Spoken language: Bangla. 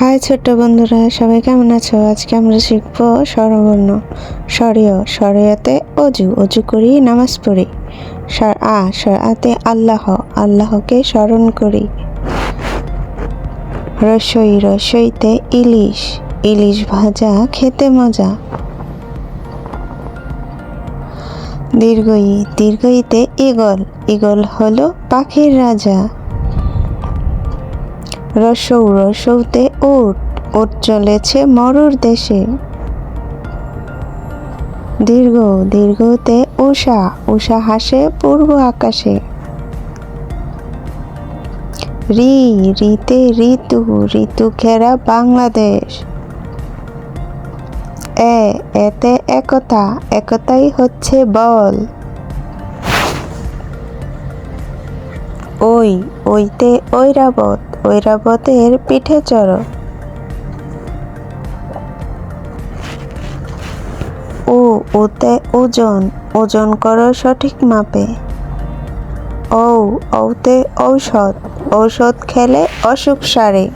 হাই ছোট্ট বন্ধুরা, সবাই কেমন আছো? আজকে আমরা শিখব স্বরবর্ণ। স্বরীয়, স্বরীয়তে অজু অজু করি, নামাজ পড়ি। স্বর আ, স্বর আতে আল্লাহ, আল্লাহকে স্মরণ করি। রসই, রসইতে ইলিশ ইলিশ ভাজা, খেতে মজা। দীর্ঘই, দীর্ঘইতে ইগল ইগল হলো পাখির রাজা। রসৌ রসৌতে ওট ওট চলেছে মরুর দেশে। দীর্ঘ, দীর্ঘতে উষা উষা হাসে পূর্ব আকাশে। রি, রিতে ঋতু ঋতু খেরা বাংলাদেশ। এ, এতে একতা, একতাই হচ্ছে বল। ওই, ওইতে ঐরাবত, ঐরাবতের পিঠে চড়। ও, ওতে ওজন ওজন করো সঠিক মাপে। ও ঔতে ঔষধ ঔষধ খেলে অসুখ সারে।